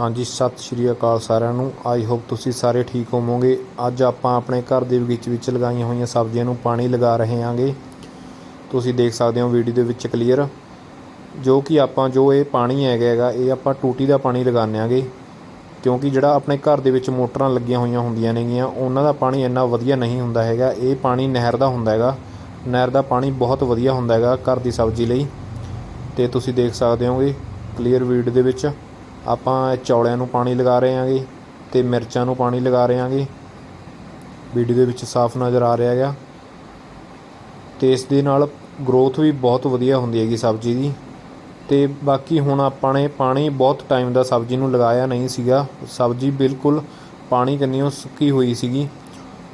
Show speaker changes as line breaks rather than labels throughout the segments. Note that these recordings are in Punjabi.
ਹਾਂਜੀ, ਸਤਿ ਸ਼੍ਰੀ ਅਕਾਲ ਸਾਰਿਆਂ ਨੂੰ। ਆਈ ਹੋਪ ਤੁਸੀਂ ਸਾਰੇ ਠੀਕ ਹੋਵੋਗੇ। ਅੱਜ ਆਪਾਂ ਆਪਣੇ ਘਰ ਦੇ ਬਗੀਚੇ ਵਿੱਚ ਲਗਾਈਆਂ ਹੋਈਆਂ ਸਬਜ਼ੀਆਂ ਨੂੰ ਪਾਣੀ ਲਗਾ ਰਹੇ ਹਾਂਗੇ। ਤੁਸੀਂ ਦੇਖ ਸਕਦੇ ਹੋ ਵੀਡੀਓ ਦੇ ਵਿੱਚ ਕਲੀਅਰ। ਜੋ ਕਿ ਆਪਾਂ, ਜੋ ਇਹ ਪਾਣੀ ਹੈਗਾ ਹੈਗਾ, ਇਹ ਆਪਾਂ ਟੂਟੀ ਦਾ ਪਾਣੀ ਲਗਾਉਂਦੇ ਆਂਗੇ ਕਿਉਂਕਿ ਜਿਹੜਾ ਆਪਣੇ ਘਰ ਦੇ ਵਿੱਚ ਮੋਟਰਾਂ ਲੱਗੀਆਂ ਹੋਈਆਂ ਹੁੰਦੀਆਂ ਨੇਗੀਆਂ, ਉਹਨਾਂ ਦਾ ਪਾਣੀ ਇੰਨਾ ਵਧੀਆ ਨਹੀਂ ਹੁੰਦਾ ਹੈਗਾ। ਇਹ ਪਾਣੀ ਨਹਿਰ ਦਾ ਹੁੰਦਾ ਹੈਗਾ। ਨਹਿਰ ਦਾ ਪਾਣੀ ਬਹੁਤ ਵਧੀਆ ਹੁੰਦਾ ਹੈਗਾ ਘਰ ਦੀ ਸਬਜ਼ੀ ਲਈ। ਤੇ ਤੁਸੀਂ ਦੇਖ ਸਕਦੇ ਹੋਗੇ, ਕਲੀਅਰ ਵੀਡ ਦੇ ਵਿੱਚ। ਆਪਾਂ ਚੌਲਿਆਂ ਨੂੰ ਪਾਣੀ ਲਗਾ ਰਹੇ ਹਾਂਗੇ ਤੇ ਮਿਰਚਾਂ ਨੂੰ ਪਾਣੀ ਲਗਾ ਰਹੇ ਹਾਂਗੇ। ਵੀਡੀਓ ਦੇ ਵਿੱਚ ਸਾਫ਼ ਨਜ਼ਰ ਆ ਰਿਹਾ ਹੈਗਾ। ਤੇ ਇਸ ਦੇ ਨਾਲ ਗਰੋਥ ਵੀ ਬਹੁਤ ਵਧੀਆ ਹੁੰਦੀ ਹੈਗੀ ਸਬਜ਼ੀ ਦੀ। ਤੇ ਬਾਕੀ ਹੁਣ ਆਪਾਂ ਨੇ ਪਾਣੀ ਬਹੁਤ ਟਾਈਮ ਦਾ ਸਬਜ਼ੀ ਨੂੰ ਲਗਾਇਆ ਨਹੀਂ ਸੀਗਾ। ਸਬਜ਼ੀ ਬਿਲਕੁਲ ਪਾਣੀ ਕੰਨੀਓ ਸੁੱਕੀ ਹੋਈ ਸੀਗੀ।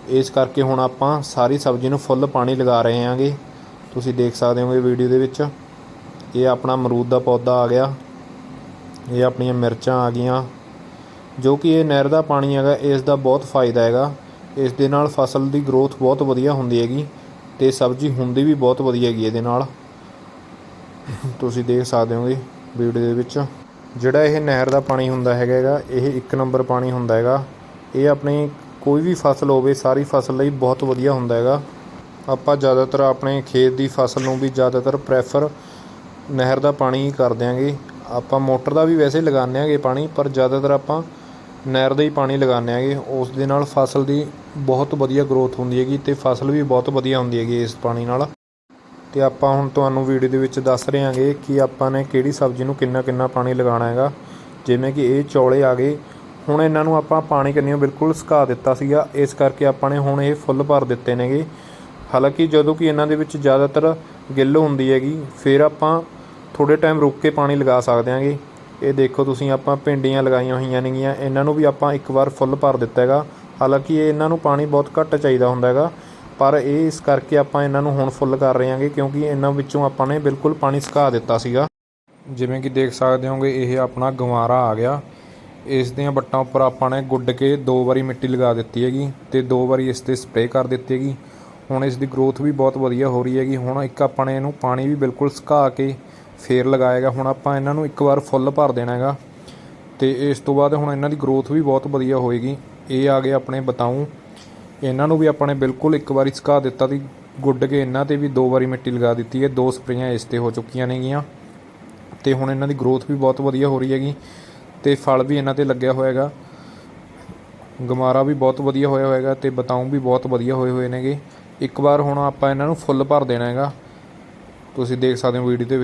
ਇਸ ਕਰਕੇ ਹੁਣ ਆਪਾਂ ਸਾਰੀ ਸਬਜ਼ੀ ਨੂੰ ਫੁੱਲ ਪਾਣੀ ਲਗਾ ਰਹੇ ਹਾਂਗੇ। ਤੁਸੀਂ ਦੇਖ ਸਕਦੇ ਹੋਗੇ ਵੀਡੀਓ ਦੇ ਵਿੱਚ। ਇਹ ਆਪਣਾ ਅਮਰੂਦ ਦਾ ਪੌਦਾ ਆ ਗਿਆ। ਇਹ ਆਪਣੀਆਂ ਮਿਰਚਾਂ ਆ ਗਈਆਂ, ਜੋ ਕਿ ਇਹ ਨਹਿਰ ਦਾ ਪਾਣੀ ਹੈਗਾ, ਇਸ ਦਾ ਬਹੁਤ ਫਾਇਦਾ ਹੈਗਾ। ਇਸ ਦੇ ਨਾਲ ਫਸਲ ਦੀ ਗਰੋਥ ਬਹੁਤ ਵਧੀਆ ਹੁੰਦੀ ਹੈਗੀ ਤੇ ਸਬਜ਼ੀ ਹੁੰਦੀ ਵੀ ਬਹੁਤ ਵਧੀਆ ਹੈਗੀ ਇਹਦੇ ਨਾਲ। ਤੁਸੀਂ ਦੇਖ ਸਕਦੇ ਹੋਗੇ ਵੀਡੀਓ ਦੇ ਵਿੱਚ, ਜਿਹੜਾ ਇਹ ਨਹਿਰ ਦਾ ਪਾਣੀ ਹੁੰਦਾ ਹੈਗਾ ਹੈਗਾ, ਇਹ ਇੱਕ ਨੰਬਰ ਪਾਣੀ ਹੁੰਦਾ ਹੈਗਾ। ਇਹ ਆਪਣੀ ਕੋਈ ਵੀ ਫਸਲ ਹੋਵੇ, ਸਾਰੀ ਫਸਲ ਲਈ ਬਹੁਤ ਵਧੀਆ ਹੁੰਦਾ ਹੈਗਾ। ਆਪਾਂ ਜ਼ਿਆਦਾਤਰ ਆਪਣੇ ਖੇਤ ਦੀ ਫਸਲ ਨੂੰ ਵੀ ਜ਼ਿਆਦਾਤਰ ਪ੍ਰੈਫਰ ਨਹਿਰ ਦਾ ਪਾਣੀ ਹੀ ਕਰ ਦਿਆਂਗੇ ਆਪਾਂ ਮੋਟਰ ਦਾ ਵੀ ਵੈਸੇ ਲਗਾਉਂਦੇ ਆਂਗੇ ਪਾਣੀ, ਪਰ ਜ਼ਿਆਦਾਤਰ ਆਪਾਂ ਨਹਿਰ ਦਾ ਹੀ ਪਾਣੀ ਲਗਾਉਂਦੇ ਆਂਗੇ ਉਸ ਦੇ ਨਾਲ ਫਸਲ ਦੀ ਬਹੁਤ ਵਧੀਆ ਗਰੋਥ ਹੁੰਦੀ ਹੈਗੀ ਤੇ ਫਸਲ ਵੀ ਬਹੁਤ ਵਧੀਆ ਹੁੰਦੀ ਹੈਗੀ ਇਸ ਪਾਣੀ ਨਾਲ। ਤੇ ਆਪਾਂ ਹੁਣ ਤੁਹਾਨੂੰ ਵੀਡੀਓ ਦੇ ਵਿੱਚ ਦੱਸ ਰਹੇ ਹਾਂਗੇ ਕਿ ਆਪਾਂ ਨੇ ਕਿਹੜੀ ਸਬਜ਼ੀ ਨੂੰ ਕਿੰਨਾ ਕਿੰਨਾ ਪਾਣੀ ਲਗਾਉਣਾ ਹੈਗਾ। ਜਿਵੇਂ ਕਿ ਇਹ ਚੌਲੇ ਆ ਗਏ। ਹੁਣ ਇਹਨਾਂ ਨੂੰ ਆਪਾਂ ਪਾਣੀ ਕੰਨੀਓ ਬਿਲਕੁਲ ਸੁਕਾ ਦਿੱਤਾ ਸੀਗਾ। ਇਸ ਕਰਕੇ ਆਪਾਂ ਨੇ ਹੁਣ ਇਹ ਫੁੱਲ ਭਰ ਦਿੱਤੇ ਨੇਗੇ। ਹਾਲਾਂਕਿ ਜਦੋਂ ਕਿ ਇਹਨਾਂ ਦੇ ਵਿੱਚ ਜ਼ਿਆਦਾਤਰ ਗਿੱਲ ਹੁੰਦੀ ਹੈਗੀ, ਫਿਰ ਆਪਾਂ ਥੋੜੇ ਟਾਈਮ ਰੁੱਕ ਕੇ ਪਾਣੀ ਲਗਾ ਸਕਦੇ ਹਾਂਗੇ ਇਹ ਦੇਖੋ ਤੁਸੀਂ, ਆਪਾਂ ਭਿੰਡੀਆਂ ਲਗਾਈਆਂ ਹੋਈਆਂ ਨੇਗੀਆਂ। ਇਹਨਾਂ ਨੂੰ ਵੀ ਆਪਾਂ ਇੱਕ ਵਾਰ ਫੁੱਲ ਭਰ ਦਿੱਤਾ ਹੈਗਾ। ਹਾਲਾਂਕਿ ਇਹ ਇਹਨਾਂ ਨੂੰ ਪਾਣੀ ਬਹੁਤ ਘੱਟ ਚਾਹੀਦਾ ਹੁੰਦਾ ਹੈਗਾ। ਪਰ ਇਹ ਇਸ ਕਰਕੇ ਆਪਾਂ ਇਹਨਾਂ ਨੂੰ ਹੁਣ ਫੁੱਲ ਕਰ ਰਹੇ ਹਾਂਗੇ, ਕਿਉਂਕਿ ਇਹਨਾਂ ਵਿੱਚੋਂ ਆਪਾਂ ਨੇ ਬਿਲਕੁਲ ਪਾਣੀ ਸੁਕਾ ਦਿੱਤਾ ਸੀਗਾ। ਜਿਵੇਂ ਕਿ ਦੇਖ ਸਕਦੇ ਹੋਗੇ, ਇਹ ਆਪਣਾ ਗਵਾਰਾ ਆ ਗਿਆ। ਇਸ ਦੀਆਂ ਵੱਟਾਂ ਉੱਪਰ ਆਪਾਂ ਨੇ ਗੁੱਡ ਕੇ ਦੋ ਵਾਰੀ ਮਿੱਟੀ ਲਗਾ ਦਿੱਤੀ ਹੈਗੀ ਤੇ ਦੋ ਵਾਰੀ ਇਸ ਤੇ ਸਪਰੇਅ ਕਰ ਦਿੱਤੀ ਹੈਗੀ। ਹੁਣ ਇਸ ਦੀ ਗਰੋਥ ਵੀ ਬਹੁਤ ਵਧੀਆ ਹੋ ਰਹੀ ਹੈਗੀ। ਹੁਣ ਇੱਕ ਆਪਾਂ ਨੇ ਇਹਨੂੰ ਪਾਣੀ ਵੀ ਬਿਲਕੁਲ ਸੁਕਾ ਕੇ ਫੇਰ ਲਗਾਏਗਾ। ਹੁਣ ਆਪਾਂ ਇਹਨਾਂ ਨੂੰ ਇੱਕ ਵਾਰ ਫੁੱਲ ਭਰ ਦੇਣਾ ਹੈਗਾ ਤੇ ਇਸ ਤੋਂ ਬਾਅਦ ਹੁਣ ਇਹਨਾਂ ਦੀ ਗਰੋਥ ਵੀ ਬਹੁਤ ਵਧੀਆ ਹੋਏਗੀ। ਇਹ ਆ ਗਏ ਆਪਣੇ ਬਤਾਊ। ਇਹਨਾਂ ਨੂੰ ਵੀ ਆਪਾਂ ਨੇ ਬਿਲਕੁਲ ਇੱਕ ਵਾਰੀ ਸੁਕਾ ਦਿੱਤਾ ਤੀ ਗੁੱਡ ਕੇ ਇਹਨਾਂ ਤੇ ਵੀ ਦੋ ਵਾਰੀ ਮਿੱਟੀ ਲਗਾ ਦਿੱਤੀ ਹੈ। ਦੋ ਸਪਰੇਆਂ ਇਸ ਤੇ ਹੋ ਚੁੱਕੀਆਂ ਨੇਗੀਆਂ। ਤੇ ਹੁਣ ਇਹਨਾਂ ਦੀ ਗਰੋਥ ਵੀ ਬਹੁਤ ਵਧੀਆ ਹੋ ਰਹੀ ਹੈਗੀ। ਤੇ ਫਲ ਵੀ ਇਹਨਾਂ ਤੇ ਲੱਗਿਆ ਹੋਇਆ ਹੈਗਾ ਗਮਾਰਾ ਵੀ ਬਹੁਤ ਵਧੀਆ ਹੋਇਆ ਹੋਏਗਾ ਤੇ ਬਤਾਊ ਵੀ ਬਹੁਤ ਵਧੀਆ ਹੋਏ ਹੋਏ ਨੇਗੇ। ਇੱਕ ਵਾਰ ਹੁਣ ਆਪਾਂ ਇਹਨਾਂ ਨੂੰ ਫੁੱਲ ਭਰ ਦੇਣਾ ਹੈਗਾ ਤੁਸੀਂ ਦੇਖ ਸਕਦੇ ਹੋ ਵੀਡੀਓ ਦੇ ਵਿੱਚ।